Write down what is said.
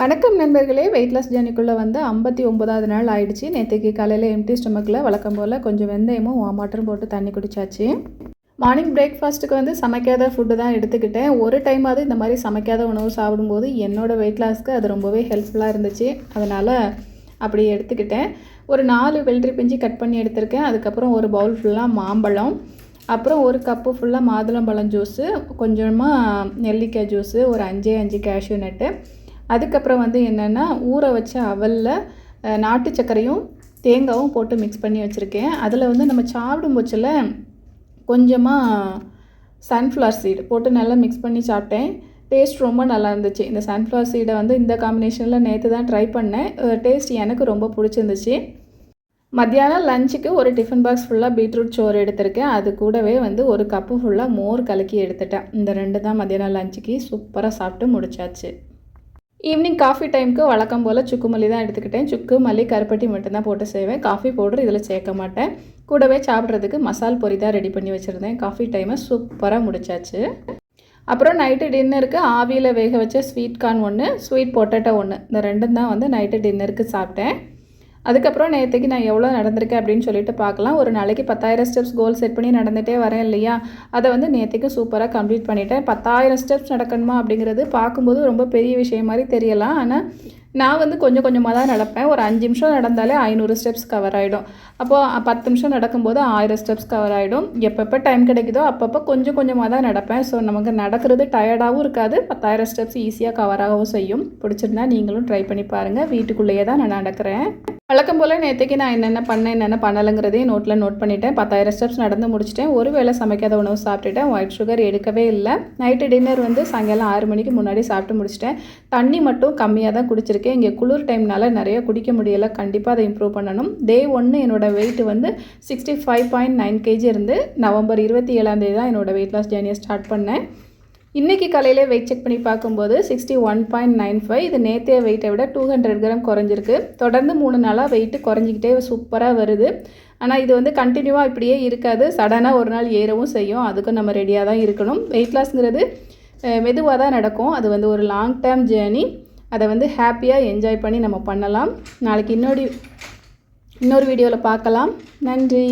வணக்கம் நண்பர்களே weight loss ஜேர்னிக்குள்ளே வந்து ஐம்பத்தி ஒன்பதாவது நாள் ஆயிடுச்சு. நேற்றுக்கு காலையில் எம்டி ஸ்டொமக்கில் வழக்கம் போல் கொஞ்சம் வெந்தயமும் வாமாட்டரும் போட்டு தண்ணி குடிச்சாச்சு. மார்னிங் பிரேக்ஃபாஸ்ட்டுக்கு வந்து சமைக்காத ஃபுட்டு தான் எடுத்துக்கிட்டேன். ஒரு டைமாவது இந்த மாதிரி சமைக்காத உணவு சாப்பிடும்போது என்னோடய வெயிட் லாஸ்க்கு அது ரொம்பவே ஹெல்ப்ஃபுல்லாக இருந்துச்சு. அதனால் அப்படி எடுத்துக்கிட்டேன். ஒரு நாலு வெள்ளரி பிஞ்சு கட் பண்ணி எடுத்திருக்கேன். அதுக்கப்புறம் ஒரு பவுல் ஃபுல்லாக மாம்பழம். அப்புறம் ஒரு கப்பு ஃபுல்லாக மாதுளம்பழம் ஜூஸு கொஞ்சமாக நெல்லிக்காய் ஜூஸு ஒரு அஞ்சே அஞ்சு கேஷ்யூ நட்டு அதுக்கப்புறம் வந்து என்னென்னா ஊற வச்ச அவலில் நாட்டு சர்க்கரையும் தேங்காவும் போட்டு மிக்ஸ் பண்ணி வச்சுருக்கேன். அதில் வந்து நம்ம சாப்பிடும் போச்சில் கொஞ்சமாக சன்ஃப்ளவர் சீடு போட்டு நல்லா மிக்ஸ் பண்ணி சாப்பிட்டேன். டேஸ்ட் ரொம்ப நல்லா இருந்துச்சு. இந்த சன்ஃப்ளவர் சீடை வந்து இந்த காம்பினேஷனில் நேற்று தான் ட்ரை பண்ணேன். டேஸ்ட் எனக்கு ரொம்ப பிடிச்சிருந்துச்சு. மத்தியானம் லஞ்சுக்கு ஒரு டிஃபன் பாக்ஸ் ஃபுல்லாக பீட்ரூட் சோறு எடுத்திருக்கேன். அது கூடவே வந்து ஒரு கப்பு ஃபுல்லாக மோர் கலக்கி எடுத்துட்டேன். இந்த ரெண்டு தான் மத்தியானம் லஞ்சுக்கு சூப்பராக சாப்பிட்டு முடிச்சாச்சு. ஈவினிங் காஃபி டைமுக்கு வழக்கம் போல் சுக்கு மல்லி தான் எடுத்துக்கிட்டேன். சுக்கு மல்லி கருப்பட்டி மட்டும்தான் போட்டு செய்வேன். காஃபி பவுடர் இதில் சேர்க்க மாட்டேன். கூடவே சாப்பிட்றதுக்கு மசால் பொரி தான் ரெடி பண்ணி வச்சுருந்தேன். காஃபி டைமை சூப்பராக முடிச்சாச்சு. அப்புறம் நைட்டு டின்னருக்கு ஆவியில் வேக வச்ச ஸ்வீட் கார்ன் ஒன்று ஸ்வீட் பொட்டேட்டோ ஒன்று இந்த ரெண்டும் தான் வந்து நைட்டு டின்னருக்கு சாப்பிட்டேன். அதுக்கப்புறம் நேற்றுக்கு நான் எவ்வளோ நடந்திருக்கேன் அப்படின்னு சொல்லிட்டு பார்க்கலாம். ஒரு நாளைக்கு பத்தாயிரம் ஸ்டெப்ஸ் கோல் செட் பண்ணி நடந்துகிட்டே வரேன் இல்லையா? அதை வந்து நேற்றுக்கு சூப்பராக கம்ப்ளீட் பண்ணிட்டேன். பத்தாயிரம் ஸ்டெப்ஸ் நடக்கணுமா அப்படிங்கிறது பார்க்கும்போது ரொம்ப பெரிய விஷயம் மாதிரி தெரியலாம். ஆனால் நான் வந்து கொஞ்சம் கொஞ்சமாக தான் நடப்பேன். ஒரு அஞ்சு நிமிஷம் நடந்தாலே ஐநூறு ஸ்டெப்ஸ் கவர் ஆகிடும் அப்போது பத்து நிமிஷம் நடக்கும்போது ஆயிரம் ஸ்டெப்ஸ் கவர் ஆகிடும் எப்பப்போ டைம் கிடைக்குதோ அப்பப்போ கொஞ்சம் கொஞ்சமாக தான் நடப்பேன். ஸோ நமக்கு நடக்கிறது டயர்டாகவும் இருக்காது. பத்தாயிரம் ஸ்டெப்ஸ் ஈஸியாக கவர் ஆகவும் செய்யும். பிடிச்சிருந்தா நீங்களும் ட்ரை பண்ணி பாருங்கள் வீட்டுக்குள்ளேயே தான் நான் நடக்கிறேன். வழக்கம் போல் நேற்றுக்கு நான் என்னென்ன பண்ணேன் என்னென்ன பண்ணலைங்கிறதையும் நோட்டில் நோட் பண்ணிட்டேன். பத்தாயிரம் ஸ்டெப்ஸ் நடந்து முடிச்சிட்டேன். ஒரு வேளை சமைக்காத உணவு சாப்பிட்டுட்டேன். ஒயிட் சுகர் எடுக்கவே இல்லை. நைட்டு டின்னர் வந்து சாயங்காலம் ஆறு மணிக்கு முன்னாடி சாப்பிட்டு முடிச்சிட்டேன். தண்ணி மட்டும் கம்மியாக தான் குடிச்சிருக்கேன். இங்கே குளிர் டைம்னால நிறைய குடிக்க முடியலை. கண்டிப்பாக அதை இம்ப்ரூவ் பண்ணணும். டே ஒன்று என்னோடய வெயிட் வந்து sixty five point nine KG இருந்து நவம்பர் இருபத்தி ஏழாந்தேதி தான் என்னோட வெயிட் லாஸ் ஜேர்னியை ஸ்டார்ட் பண்ணேன். இன்றைக்கி காலையில் வெயிட் செக் பண்ணி பார்க்கும்போது sixty one point nine five இது நேற்றைய வெயிட்டை விட டூ ஹண்ட்ரட் கிராம் குறைஞ்சிருக்கு. தொடர்ந்து மூணு நாளாக வெயிட்டு குறைஞ்சிக்கிட்டே சூப்பராக வருது. ஆனால் இது வந்து கண்டினியூவாக இப்படியே இருக்காது. சடனாக ஒரு நாள் ஏறவும் செய்யும். அதுக்கும் நம்ம ரெடியாக தான் இருக்கணும். வெயிட் லாஸ்ங்கிறது மெதுவாக தான் நடக்கும். அது வந்து ஒரு லாங் டேர்ம் ஜேர்னி அதை வந்து ஹாப்பியாக என்ஜாய் பண்ணி நம்ம பண்ணலாம். நாளைக்கு இன்னொரு இன்னொரு வீடியோவில் பார்க்கலாம். நன்றி.